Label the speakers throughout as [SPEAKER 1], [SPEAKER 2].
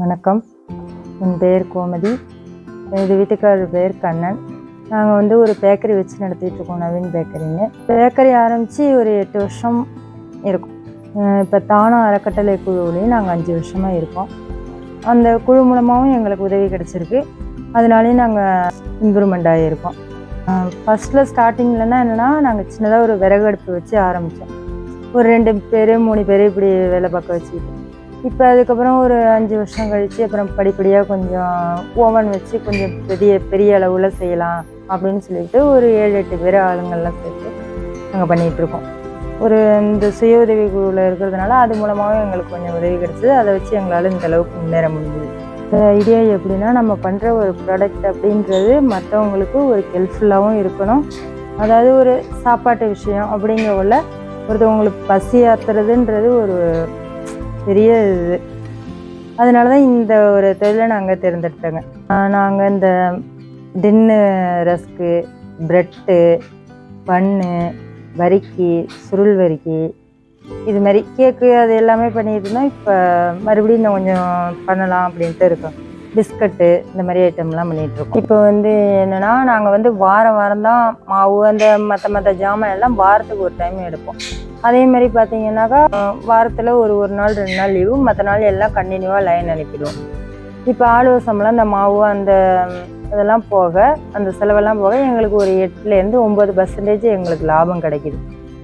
[SPEAKER 1] வணக்கம். என் பேர் கோமதி. இது வீட்டுக்காரர் பேர் கண்ணன். நாங்கள் வந்து ஒரு பேக்கரி வச்சு நடத்திட்டு இருக்கோம் நவீன் பேக்கரின்னு பேக்கரி ஆரம்பித்து ஒரு எட்டு வருஷம் இருக்கும். இப்போ தானம் அறக்கட்டளை குழுவிலையும் நாங்கள் அஞ்சு வருஷமாக இருக்கோம். அந்த குழு மூலமாகவும் எங்களுக்கு உதவி கிடச்சிருக்கு. அதனாலேயும் நாங்கள் இம்ப்ரூவ்மெண்ட் ஆகியிருக்கோம் ஃபஸ்ட்டில் ஸ்டார்டிங்லன்னா என்னென்னா நாங்கள் சின்னதாக ஒரு விறகு அடுப்பு வச்சு ஆரம்பித்தோம் ஒரு ரெண்டு பேர் மூணு பேர் இப்படி வேலை பார்க்க வச்சுக்கிட்டு இப்போ அதுக்கப்புறம் ஒரு அஞ்சு வருஷம் கழித்து அப்புறம் படிப்படியாக கொஞ்சம் ஓவன் வச்சு கொஞ்சம் பெரிய பெரிய அளவில் செய்யலாம் அப்படின்னு சொல்லிட்டு ஒரு ஏழு எட்டு பேர் ஆளுங்கள்லாம் சேர்த்து நாங்கள் பண்ணிகிட்ருக்கோம் ஒரு இந்த சுய உதவி குழுவில் இருக்கிறதுனால அது மூலமாகவும் எங்களுக்கு கொஞ்சம் உதவி கிடச்சிது. அதை வச்சு எங்களால் இந்த அளவுக்கு முன்னேற முடிஞ்சுது. ஐடியா எப்படின்னா நம்ம பண்ணுற ஒரு ப்ராடக்ட் அப்படின்றது மற்றவங்களுக்கு ஒரு ஹெல்ப்ஃபுல்லாகவும் இருக்கணும். அதாவது ஒரு சாப்பாட்டு விஷயம் அப்படிங்கக்குள்ள ஒருத்தவங்களுக்கு பசி ஆத்துறதுன்றது ஒரு பெரிய இது. அதனால தான் இந்த ஒரு தொழிலை நாங்கள் தேர்ந்தெடுத்தோங்க. நாங்கள் இந்த டின்னு ரஸ்க்கு ப்ரெட்டு பன்னு வரிக்கி சுருள் வரிக்கி இது மாதிரி கேக்கு அது எல்லாமே பண்ணிட்டு இருந்தோம். இப்போ மறுபடியும் இன்னும் கொஞ்சம் பண்ணலாம் அப்படின்ட்டு இருக்கோம். பிஸ்கட்டு இந்த மாதிரி ஐட்டம்லாம் பண்ணிகிட்ருக்கோம் இப்போ வந்து என்னென்னா நாங்கள் வந்து வாரம் வாரம் தான் மாவு அந்த மற்ற மற்ற ஜாமான் எல்லாம் வாரத்துக்கு ஒரு டைம் எடுப்போம். அதே மாதிரி பார்த்தீங்கன்னாக்கா வாரத்தில் ஒரு ஒரு நாள் ரெண்டு நாள் லீவு மற்ற நாள் எல்லாம் கண்டினியூவாக லைன் அனுப்பிடுவோம். இப்போ ஆளுவசம்லாம் அந்த மாவு அந்த இதெல்லாம் போக அந்த செலவெல்லாம் போக எங்களுக்கு ஒரு எட்டுலேருந்து ஒம்பது பர்சன்டேஜ் எங்களுக்கு லாபம் கிடைக்குது.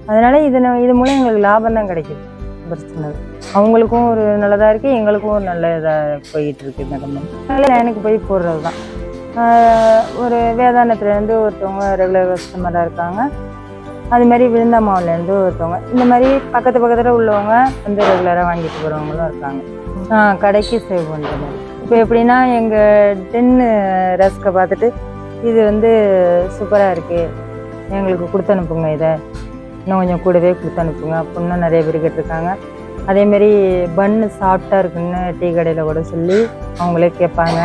[SPEAKER 1] அதனால் இது இது மூலம் எங்களுக்கு லாபம் தான் கிடைக்குது. பிரச்சனை அவங்களுக்கும் ஒரு நல்லதாக இருக்குது எங்களுக்கும் ஒரு நல்ல இதாக போயிட்டுருக்கு இந்த கம்பெனி நல்ல லைனுக்கு போய் போடுறது தான் ஒரு வேதானத்துலேருந்து ஒருத்தவங்க ரெகுலர் கஸ்டமராக இருக்காங்க. அது மாதிரி விழுந்தாமாவிலேருந்து ஒருத்தவங்க. இந்த மாதிரி பக்கத்து பக்கத்தில் உள்ளவங்க வந்து ரெகுலராக வாங்கிட்டு போகிறவங்களும் இருக்காங்க. கடைக்கு சேவ் பண்ணுறது இப்போ எப்படின்னா எங்கள் டென்னு ரஸ்க்கை பார்த்துட்டு இது வந்து சூப்பராக இருக்குது எங்களுக்கு கொடுத்து அனுப்புங்க இதை. இன்னும் கொஞ்சம் கூடவே கொடுத்து அனுப்புங்க. அப்படின்னு நிறைய பேர் கேட்டிருக்காங்க. அதேமாரி பன்னு சாஃப்டாக இருக்குன்னு டீ கடையில் கூட சொல்லி அவங்களே கேட்பாங்க.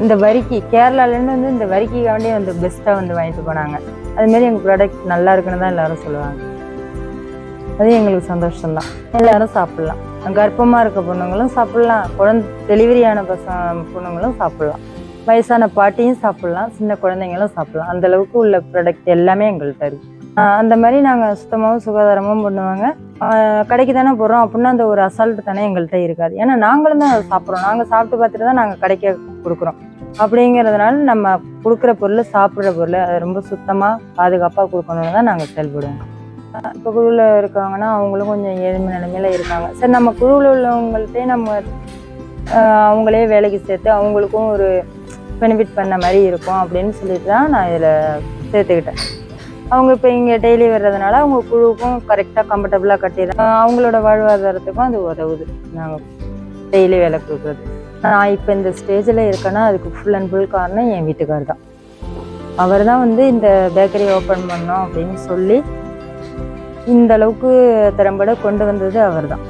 [SPEAKER 1] இந்த வரிக்கி கேரளாலேருந்து வந்து இந்த வரிக்கிக்காண்டி வந்து பெஸ்ட்டாக வந்து வாங்கிட்டு போனாங்க. அதுமாரி எங்கள் ப்ராடக்ட் நல்லா இருக்குன்னு தான் எல்லாரும் சொல்லுவாங்க. அது எங்களுக்கு சந்தோஷம்தான். எல்லாரும் சாப்பிட்லாம். கர்ப்பமாக இருக்க பொண்ணுங்களும் சாப்பிட்லாம். குழந்தை டெலிவரியான பசங்க பச பொண்ணுங்களும் சாப்பிட்லாம். வயசான பாட்டியும் சாப்பிட்லாம். சின்ன குழந்தைங்களும் சாப்பிட்லாம். அந்தளவுக்கு உள்ள ப்ராடக்ட் எல்லாமே எங்கள்கிட்ட இருக்குது அந்த மாதிரி நாங்கள் சுத்தமாகவும் சுகாதாரமும் பண்ணுவாங்க. கடைக்கு தானே போகிறோம் அப்படின்னா அந்த ஒரு அசால்ட் தானே எங்கள்கிட்ட இருக்காது. ஏன்னா நாங்களும் தான் அதை சாப்பிட்றோம். நாங்கள் சாப்பிட்டு பார்த்துட்டு தான் நாங்கள் கடைக்க கொடுக்குறோம். அப்படிங்கிறதுனால நம்ம கொடுக்குற பொருள் சாப்பிட்ற பொருள் அதை ரொம்ப சுத்தமாக பாதுகாப்பாக கொடுக்கணும்னு தான் நாங்கள் செயல்படுவோம். இப்போ குழுவில் இருக்காங்கன்னா அவங்களும் கொஞ்சம் ஏழ்மை நிலைமையில இருக்காங்க. சரி நம்ம குழுவில் உள்ளவங்கள்ட்டே நம்ம அவங்களே வேலைக்கு சேர்த்து அவங்களுக்கும் ஒரு பெனிஃபிட் பண்ண மாதிரி இருக்கும் அப்படின்னு சொல்லிட்டு தான் நான் இதில் சேர்த்துக்கிட்டேன். அவங்க இப்போ இங்கே டெய்லி வர்றதுனால அவங்க குழுவுக்கும் கரெக்டாக கம்ஃபர்டபுளாக கட்டிடுறாங்க அவங்களோட வாழ்வாதாரத்துக்கும் அது உதவுது. நாங்கள் டெய்லி வேலை கொடுக்குறது. நான் இப்போ இந்த ஸ்டேஜில் இருக்கேன்னா அதுக்கு ஃபுல் அண்ட் ஃபுல் காரணம் என் வீட்டுக்கார் தான். அவர் தான் வந்து இந்த பேக்கரி ஓப்பன் பண்ணோம் அப்படின்னு சொல்லி இந்த அளவுக்கு திறம்பட கொண்டு வந்தது அவர் தான்.